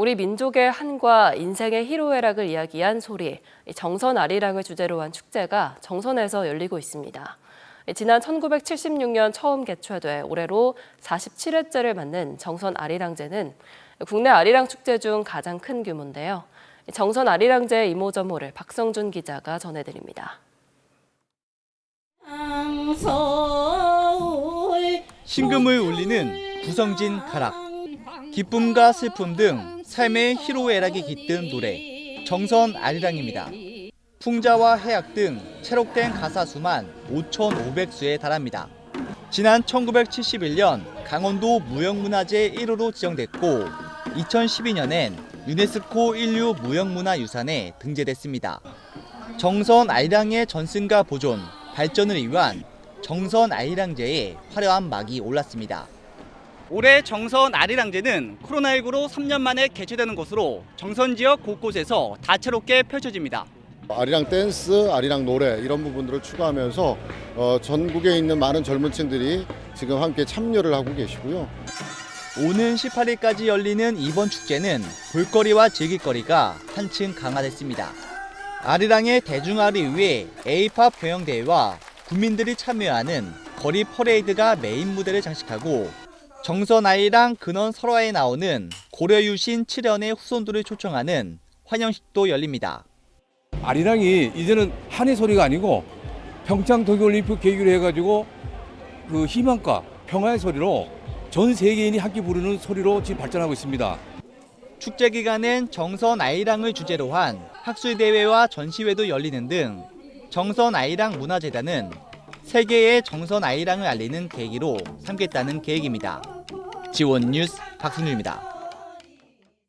우리 민족의 한과 인생의 희로애락을 이야기한 소리, 이 정선 아리랑을 주제로 한 축제가 정선에서 열리고 있습니다. 지난 1976년 처음 개최돼 올해로 47회째를 맞는 정선 아리랑제는 국내 아리랑 축제 중 가장 큰 규모인데요. 정선 아리랑제 이모저모를 박성준 기자가 전해드립니다. 신금을 울리는 구성진 가락. 기쁨과 슬픔 등 삶의 희로애락이 깃든 노래 정선 아리랑입니다. 풍자와 해악 등 채록된 가사 수만 5,500수에 달합니다. 지난 1971년 강원도 무형문화재 1호로 지정됐고 2012년엔 유네스코 인류 무형문화유산에 등재됐습니다. 정선 아리랑의 전승과 보존, 발전을 위한 정선 아리랑제에 화려한 막이 올랐습니다. 올해 정선 아리랑제는 코로나19로 3년 만에 개최되는 것으로 정선 지역 곳곳에서 다채롭게 펼쳐집니다. 아리랑 댄스, 아리랑 노래 이런 부분들을 추가하면서 어, 전국에 있는 많은 젊은 층들이 지금 함께 참여를 하고 계시고요. 오는 18일까지 열리는 이번 축제는 볼거리와 즐길거리가 한층 강화됐습니다. 아리랑의 대중화를 위해 에이팝 경영대회와 국민들이 참여하는 거리 퍼레이드가 메인 무대를 장식하고 정선 아이랑 근원 설화에 나오는 고려 유신 7연의 후손들을 초청하는 환영식도 열립니다. 아리랑이 이제는 한의 소리가 아니고 평창 동계올림픽 계기로 해가지고 그 희망과 평화의 소리로 전 세계인이 함께 부르는 소리로 지금 발전하고 있습니다. 축제 기간엔 정선 아이랑을 주제로 한 학술 대회와 전시회도 열리는 등 정선 아이랑 문화재단은 세계의 정선 아이랑을 알리는 계기로 삼겠다는 계획입니다. 지원 뉴스 박승규입니다.